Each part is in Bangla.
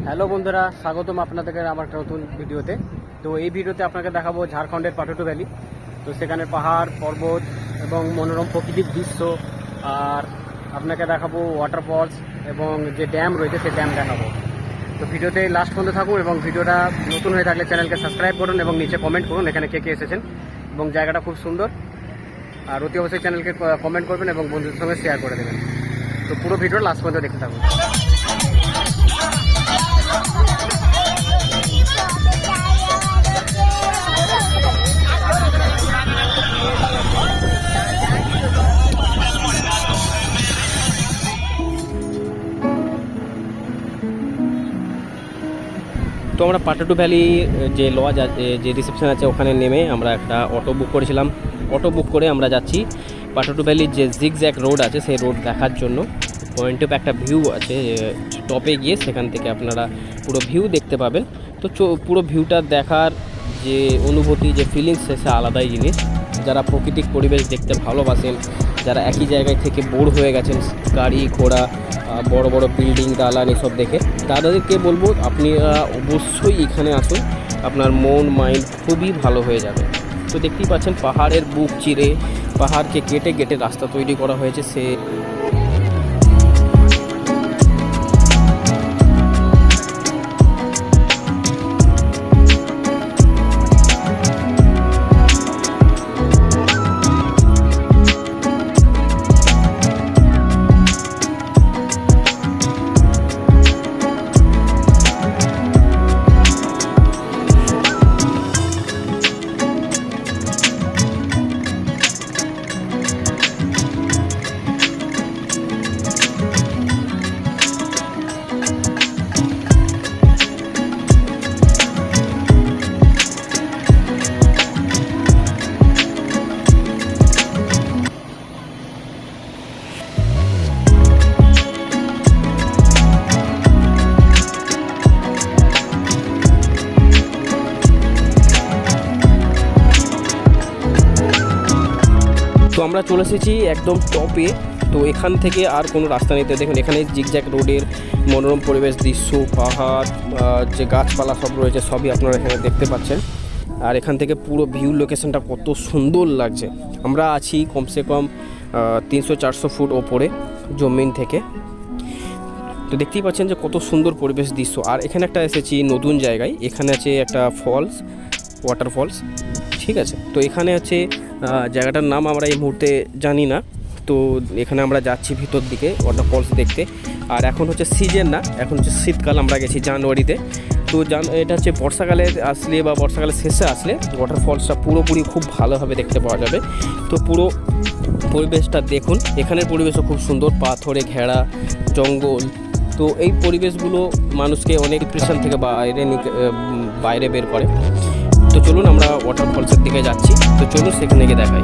হ্যালো বন্ধুরা, স্বাগতম আপনাদেরকে আমার একটা নতুন ভিডিওতে। তো এই ভিডিওতে আপনাকে দেখাবো ঝাড়খণ্ডের পাটুটু ভ্যালি। তো সেখানে পাহাড়, পর্বত এবং মনোরম প্রাকৃতিক দৃশ্য, আর আপনাকে দেখাবো ওয়াটারফলস এবং যে ড্যাম রয়েছে সেই ড্যাম দেখাবো। তো ভিডিওতে লাস্ট পর্যন্ত থাকুন এবং ভিডিওটা নতুন হয়ে থাকলে চ্যানেলকে সাবস্ক্রাইব করুন এবং নিচে কমেন্ট করুন এখানে কে কে এসেছেন এবং জায়গাটা খুব সুন্দর। আর অতি অবশ্যই চ্যানেলকে কমেন্ট করবেন এবং বন্ধুদের সঙ্গে শেয়ার করে দেবেন। তো পুরো ভিডিও লাস্ট পর্যন্ত দেখতে থাকুন। তো আমরা পাটাটু ভ্যালি যে লজ আছে যে রিসেপশন আছে, ওখানে নেমে আমরা একটা অটো বুক করেছিলাম। অটো বুক করে আমরা যাচ্ছি পাটাটু ভ্যালির যে জিগ জিগজ্যাক রোড আছে, সেই রোড দেখার জন্য। পয়েন্ট অফ একটা ভিউ আছে টপে গিয়ে সেখান থেকে আপনারা পুরো ভিউ দেখতে পাবেন। তো পুরো ভিউটা দেখার যে অনুভূতি, যে ফিলিংস সে আলাদাই জিনিস। যারা প্রাকৃতিক পরিবেশ দেখতে ভালোবাসেন যারা একই জায়গায় থেকে বোর হয়ে গেছেন, গাড়ি, ঘোড়া বড় বড় বিল্ডিং, দালান এসব দেখে, তাদেরকে বলব আপনি অবশ্যই এখানে আসুন, আপনার মন, মাইন্ড খুবই ভালো হয়ে যাবে। তো দেখতেই পাচ্ছেন পাহাড়ের বুক চিরে, পাহাড়কে কেটে কেটে রাস্তা তৈরি করা হয়েছে, সে তো আমরা চলে এসেছি একদম টপে তো এখান থেকে আর কোনো রাস্তা নেই। তো দেখুন, এখানে জিগজ্যাক রোডের মনোরম পরিবেশ, দৃশ্য, পাহাড় যে গাছপালা সব রয়েছে, সবই আপনারা এখানে দেখতে পাচ্ছেন। আর এখান থেকে পুরো ভিউ লোকেশনটা কত সুন্দর লাগছে। আমরা আছি কমসে কম তিনশো চারশো ফুট ওপরে জমিন থেকে। তো দেখতেই পাচ্ছেন যে কত সুন্দর পরিবেশ, দৃশ্য। আর এখানে একটা এসেছি নতুন জায়গায়। এখানে আছে একটা ফলস ওয়াটার ফলস ঠিক আছে, তো এখানে আছে জায়গাটার নাম আমরা এই মুহূর্তে জানি না। তো এখানে আমরা যাচ্ছি ভিতর দিকে ওয়াটারফলস দেখতে। আর এখন হচ্ছে সিজন না, এখন হচ্ছে শীতকাল, আমরা গেছি জানুয়ারিতে। তো জান, এটা হচ্ছে বর্ষাকালে আসলে বা বর্ষাকালের শেষে আসলে ওয়াটার ফলসটা পুরোপুরি খুব ভালোভাবে দেখতে পাওয়া যাবে। তো পুরো পরিবেশটা দেখুন, এখানের পরিবেশও খুব সুন্দর, পাথরে ঘেরা, জঙ্গল। তো এই পরিবেশগুলো মানুষকে অনেক ডিপ্রেশন থেকে বাইরে বাইরে বের করে। তো চলুন আমরা ওয়াটার ফলসের দিকে যাচ্ছি। তো চলুন সেখানে গিয়ে দেখাই।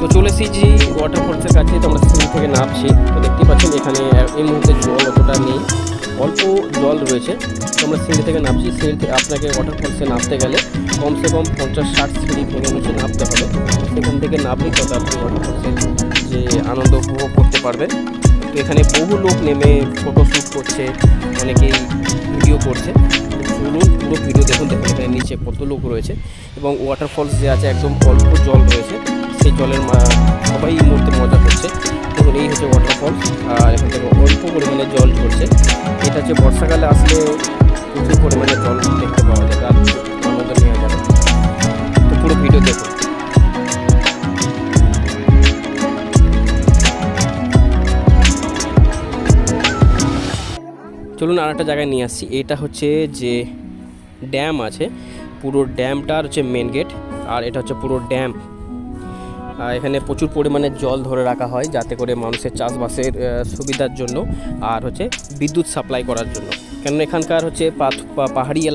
তো চলে এসেছি ওয়াটার ফলসের কাছে, তো আমরা সিঁড়ি থেকে নামছি। তো দেখতেই পাচ্ছেন এখানে, এই মুহূর্তে জল অতটা নেই। অল্প জল রয়েছে। আমরা সিঁড়ি থেকে নামছি, সিঁড়ি থেকে আপনাকে ওয়াটার ফলসে নামতে গেলে কমসে কম পঞ্চাশ ষাট সিঁড়ি ভেঙে নিচে নামতে হবে। সেখান থেকে নামলেই তবে আপনি ওয়াটার ফলসের যে আনন্দ উপভোগ করতে পারবেন এখানে বহু লোক নেমে ফটো শ্যুট করছে, অনেকেই ভিডিও করছে। চলুন পুরো ভিডিও দেখুন দেখুন, এখানে নিচে কত লোক রয়েছে। এবং ওয়াটার ফলস যে আছে, একদম অল্প জল রয়েছে। সেই জলের সবাই এই মুহূর্তে মজা করছে। দেখুন, এই হচ্ছে ওয়াটার ফলস আর এখান থেকে অল্প পরিমাণে জল ঝরছে। এটা হচ্ছে বর্ষাকালে আসলে প্রচুর পরিমাণে জল দেখতে পাওয়া যাবে আর আনন্দ নেওয়া যাবে তো পুরো ভিডিও দেখুন। চলুন আর একটা জায়গায় নিয়ে আসছি এটা হচ্ছে যে ড্যাম আছে, পুরো ড্যামটার হচ্ছে মেন গেট আর এটা হচ্ছে পুরো ড্যাম এখানে প্রচুর পরিমাণে জল ধরে রাখা হয় যাতে করে মানুষের চাষবাসের সুবিধার জন্য আর হচ্ছে বিদ্যুৎ সাপ্লাই করার জন্য। কেন এখানকার হচ্ছে পাহাড়ি এলাকা